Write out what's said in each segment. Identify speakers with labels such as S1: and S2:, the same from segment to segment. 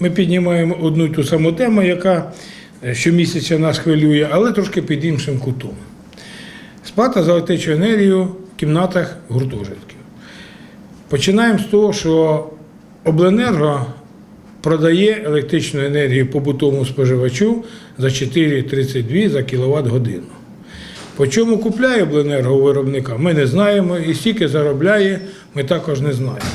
S1: ми піднімаємо одну ту саму тему, яка е, щомісяця нас хвилює, але трошки під іншим кутом. Сплата за електричну енергію в кімнатах гуртожитків. Починаємо з того, що обленерго продає електричну енергію побутовому споживачу за 4,32 за кіловат годину. По чому купляє обленерго у виробника, ми не знаємо, і скільки заробляє, ми також не знаємо.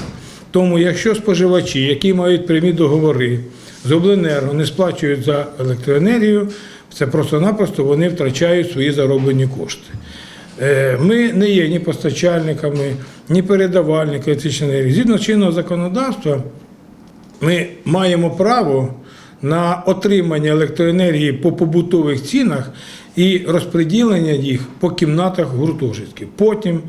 S1: Тому, якщо споживачі, які мають прямі договори з обленерго, не сплачують за електроенергію, це просто-напросто вони втрачають свої зароблені кошти. Е, Ми не є ні постачальниками, ні передавальниками електричної енергії. Згідно чинного законодавства, ми маємо право на отримання електроенергії по побутових цінах і розподілення їх по кімнатах гуртожитків. Потім,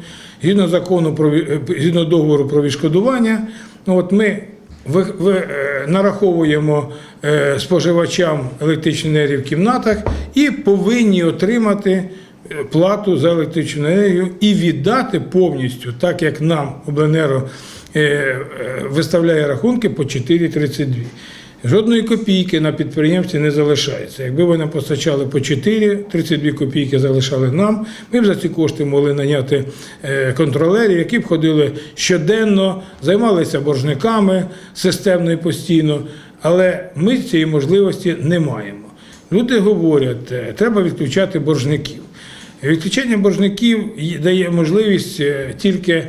S1: згідно закону про е, згідно договору про відшкодування, от ми ви- ви- е, нараховуємо е, споживачам електричної енергії в кімнатах і повинні отримати плату за електричну енергію і віддати повністю, так як нам обленерго виставляє рахунки по 4,32. Жодної копійки на підприємстві не залишається. Якби вони постачали по 4, 32 копійки залишали нам, ми б за ці кошти могли наняти е, контролерів, які б ходили щоденно, займалися боржниками системно і постійно. Але ми цієї можливості не маємо. Люди говорять, е, треба відключати боржників. Відключення боржників дає можливість е, тільки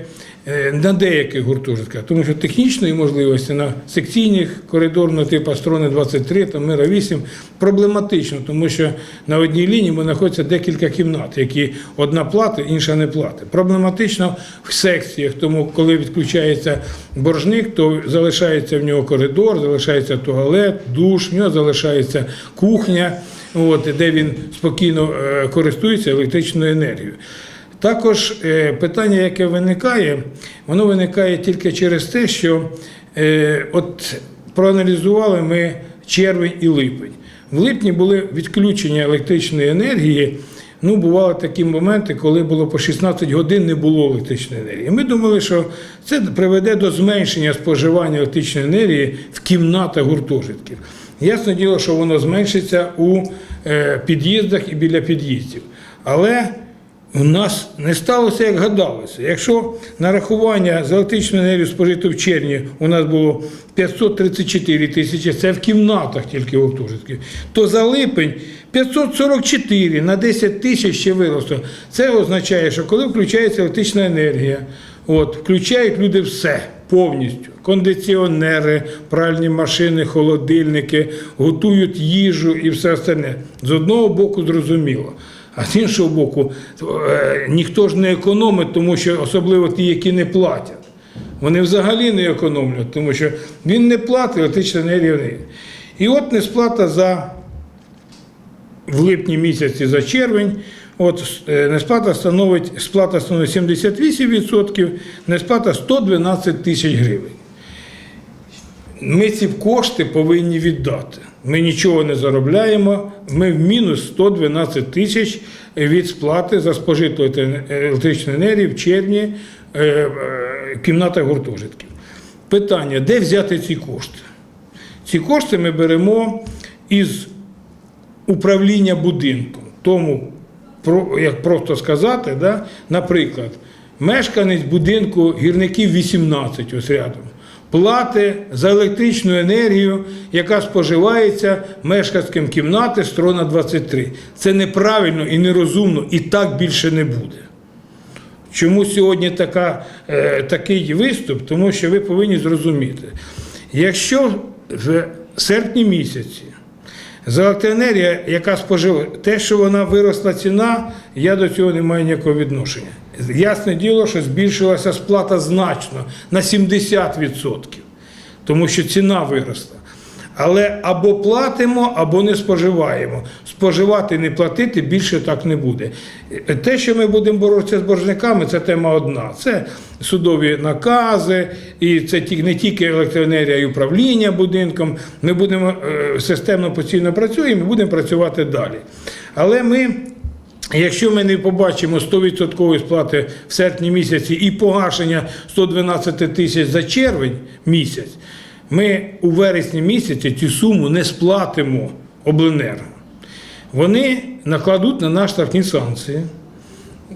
S1: на деяких гуртожитках, тому що технічної можливості на секційних коридорного типу сторони 23 та мира 8 проблематично, тому що на одній лінії знаходиться декілька кімнат, які одна платить, інша не платить. Проблематично в секціях, тому коли відключається боржник, то залишається в нього коридор, залишається туалет, душ, в нього залишається кухня, от, де він спокійно е, користується електричною енергією. Також е, питання, яке виникає, воно виникає тільки через те, що е, от проаналізували ми червень і липень. В липні були відключення електричної енергії. Ну, бували такі моменти, коли було по 16 годин не було електричної енергії. Ми думали, що це приведе до зменшення споживання електричної енергії в кімнатах гуртожитків. Ясно діло, що воно зменшиться у е, під'їздах і біля під'їздів. Але у нас не сталося, як гадалося. Якщо нарахування за електричну енергію спожито в червні у нас було 534 тисячі, це в кімнатах тільки гуртожитків, то за липень 544 на 10 тисяч ще виросло. Це означає, що коли включається електрична енергія, от, включають люди все повністю. Кондиціонери, пральні машини, холодильники, готують їжу і все остальне. З одного боку зрозуміло. А з іншого боку, е, ніхто ж не економить, тому що особливо ті, які не платять. Вони взагалі не економлять, тому що він не платить, електрична енергія не. є. І от несплата за в липні місяці за червень. От е, несплата становить сплата становить 78%, несплата 112 тисяч гривень. Ми ці кошти повинні віддати. Ми нічого не заробляємо. Ми в мінус 112 тисяч від сплати за спожиту електричну енергію в червні е, е, в кімнатах гуртожитків. Питання: де взяти ці кошти? Ці кошти ми беремо із управління будинком. Тому, як просто сказати, да, наприклад, мешканець будинку гірників 18 ось рядом. Плати за електричну енергію, яка споживається мешканським кімнати строна 23. Це неправильно і нерозумно, і так більше не буде. Чому сьогодні така, е, такий виступ? Тому що ви повинні зрозуміти, якщо в серпні місяці за електроенергія, яка споживає, те, що вона виросла ціна, я до цього не маю ніякого відношення. Ясне діло, що збільшилася сплата значно на 70%, тому що ціна виросла. Але або платимо, або не споживаємо. Споживати не платити більше так не буде. Те, що ми будемо боротися з боржниками, це тема одна. Це судові накази, і це не тільки електроенергія і управління будинком. Ми будемо е, системно постійно працюємо, і будемо працювати далі. Але ми. Якщо ми не побачимо 100% сплати в серпні місяці і погашення 112 тисяч за червень місяць, ми у вересні місяці цю суму не сплатимо обленерго. Вони накладуть на нас штрафні санкції.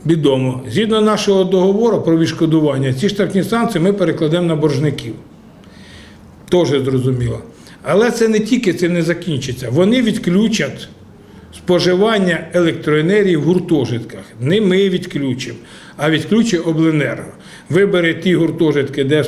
S1: Відомо, згідно нашого договору про відшкодування, ці штрафні санкції ми перекладемо на боржників. Теж зрозуміло. Але це не тільки цим не закінчиться. Вони відключать споживання електроенергії в гуртожитках. Не ми відключимо, а відключить обленерго. Вибере ті гуртожитки, де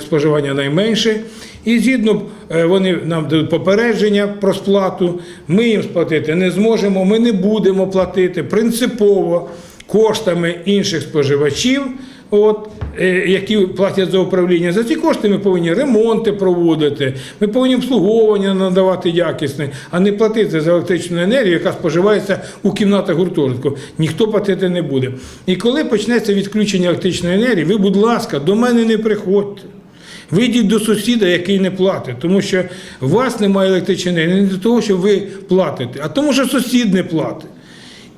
S1: споживання найменше, і згідно е, вони нам дадуть попередження про сплату. Ми їм сплатити не зможемо, ми не будемо платити принципово коштами інших споживачів. От, е, які платять за управління, за ці кошти ми повинні ремонти проводити, ми повинні обслуговування надавати якісне, а не платити за електричну енергію, яка споживається у кімнатах гуртожитку. Ніхто платити не буде. І коли почнеться відключення електричної енергії, ви, будь ласка, до мене не приходьте. Вийдіть до сусіда, який не платить, тому що у вас немає електричної енергії не для того, що ви платите, а тому, що сусід не платить.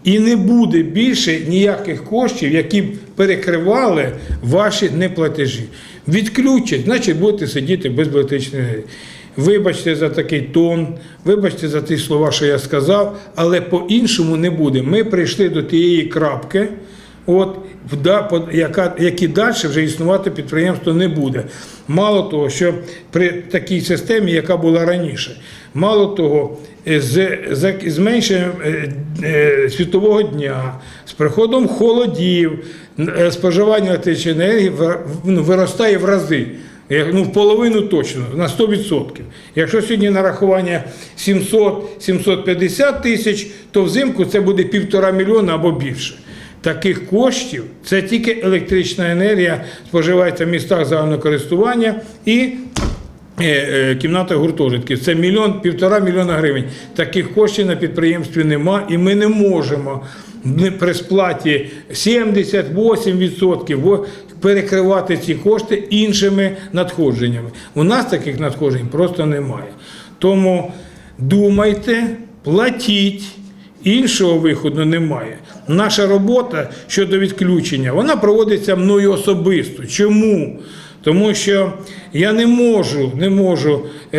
S1: І не буде більше ніяких коштів, які б перекривали ваші неплатежі. Відключать, значить будете сидіти без електричної. Вибачте за такий тон, вибачте за ті слова, що я сказав, але по-іншому не буде. Ми прийшли до тієї крапки, от, яка, які далі вже існувати підприємство не буде. Мало того, що при такій системі, яка була раніше, мало того, з, з зменшенням е, е, світового дня, з приходом холодів, е, споживання електричної енергії ну, виростає в рази. Ну, в половину точно, на 100%. Якщо сьогодні нарахування 700-750 тисяч, то взимку це буде півтора мільйона або більше. Таких коштів це тільки електрична енергія споживається в містах загального користування і е, е, кімната гуртожитків. Це мільйон, півтора мільйона гривень. Таких коштів на підприємстві нема, і ми не можемо при сплаті 78% во- перекривати ці кошти іншими надходженнями. У нас таких надходжень просто немає. Тому думайте, платіть. Іншого виходу немає. Наша робота щодо відключення вона проводиться мною особисто. Чому? Тому що я не можу, не можу е,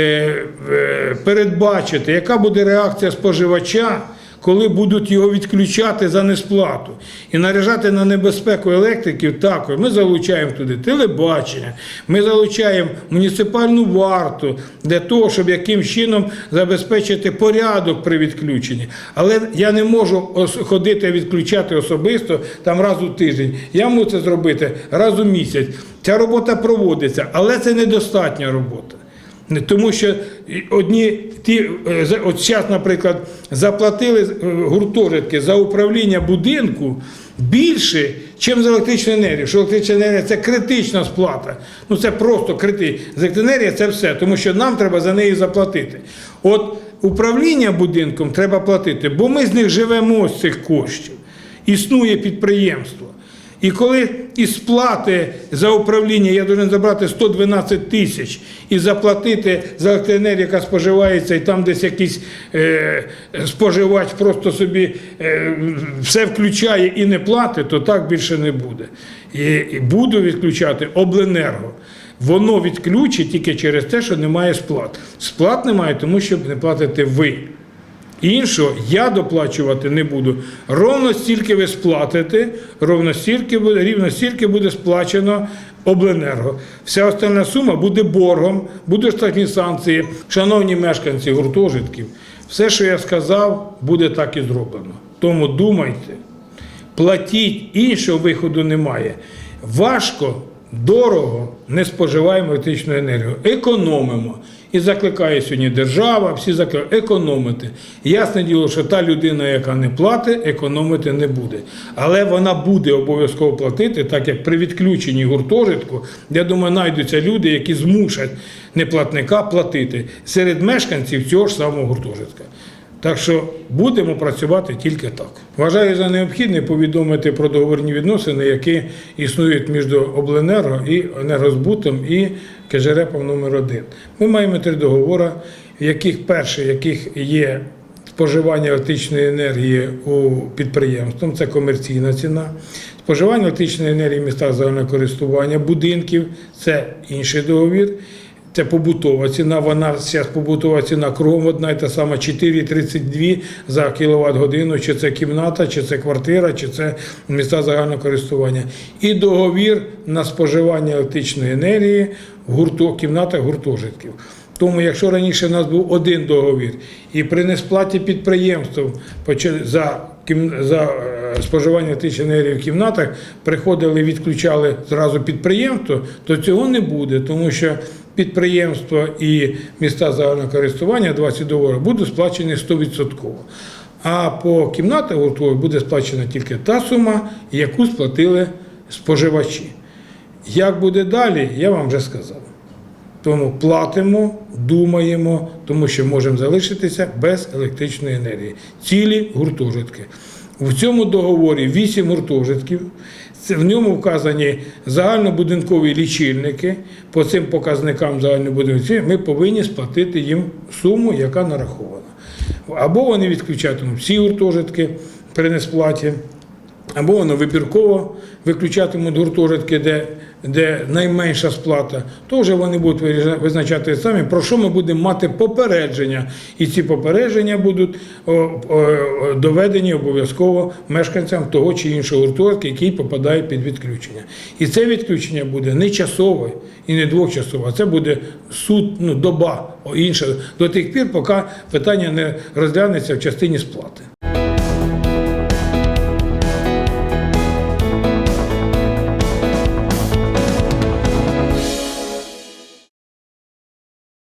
S1: е, передбачити, яка буде реакція споживача, коли будуть його відключати за несплату. І наражати на небезпеку електриків також. Ми залучаємо туди телебачення, ми залучаємо муніципальну варту для того, щоб яким чином забезпечити порядок при відключенні. Але я не можу ходити відключати особисто там раз у тиждень. Я можу це зробити раз у місяць. Ця робота проводиться, але це недостатня робота. Тому що одні ті, е, от зараз, наприклад, заплатили е, гуртожитки за управління будинку більше, ніж за електричну енергію. Що електрична енергія це критична сплата. Ну це просто критична. Електроенергія це все, тому що нам треба за неї заплатити. От управління будинком треба платити, бо ми з них живемо з цих коштів. Існує підприємство. І коли із сплати за управління я повинен забрати 112 тисяч і заплатити за електроенергію, яка споживається, і там десь якийсь е, споживач просто собі е, все включає і не платить, то так більше не буде. І, і буду відключати обленерго. Воно відключить тільки через те, що немає сплат. Сплат немає, тому що не платите ви. Іншого я доплачувати не буду. Ровно стільки ви сплатите, ровно стільки буде, рівно стільки буде сплачено обленерго. Вся остальна сума буде боргом, будуть штрафні санкції. Шановні мешканці гуртожитків, все, що я сказав, буде так і зроблено. Тому думайте, платіть, іншого виходу немає. Важко, дорого не споживаємо електричну енергію, економимо. І закликає сьогодні держава, всі закликають економити. Ясне діло, що та людина, яка не платить, економити не буде. Але вона буде обов'язково платити, так як при відключенні гуртожитку, я думаю, знайдуться люди, які змушать неплатника платити серед мешканців цього ж самого гуртожитка. Так що будемо працювати тільки так. Вважаю за необхідне повідомити про договорні відносини, які існують між обленерго і енергозбутом і КЖРЕПом номер 1 Ми маємо три договори, в яких перший, яких є споживання електричної енергії у підприємством, це комерційна ціна. Споживання електричної енергії в містах загального користування, будинків це інший договір. Це побутова ціна, вона зараз побутова ціна кругом одна і та сама 4,32 за кіловат годину, чи це кімната, чи це квартира, чи це міста загального користування. І договір на споживання електричної енергії в гурто, кімнатах гуртожитків. Тому, якщо раніше в нас був один договір, і при несплаті підприємств за, за е, споживання енергії в кімнатах приходили, відключали зразу підприємство, то цього не буде, тому що підприємства і міста загального користування 20 договорів будуть сплачені 100%. А по кімнатах гуртових буде сплачена тільки та сума, яку сплатили споживачі. Як буде далі, я вам вже сказав. Тому платимо, думаємо, тому що можемо залишитися без електричної енергії. Цілі гуртожитки. В цьому договорі 8 гуртожитків. В ньому вказані загальнобудинкові лічильники. По цим показникам загальнобудинкові ми повинні сплатити їм суму, яка нарахована. Або вони відключатимуть всі гуртожитки при несплаті, або воно вибірково виключатимуть гуртожитки, де, де найменша сплата, то вже вони будуть визначати самі, про що ми будемо мати попередження. І ці попередження будуть доведені обов'язково мешканцям того чи іншого гуртожитка, який попадає під відключення. І це відключення буде не часове і не двохчасове, а це буде суд, ну, доба інша, до тих пір, поки питання не розглянеться в частині сплати.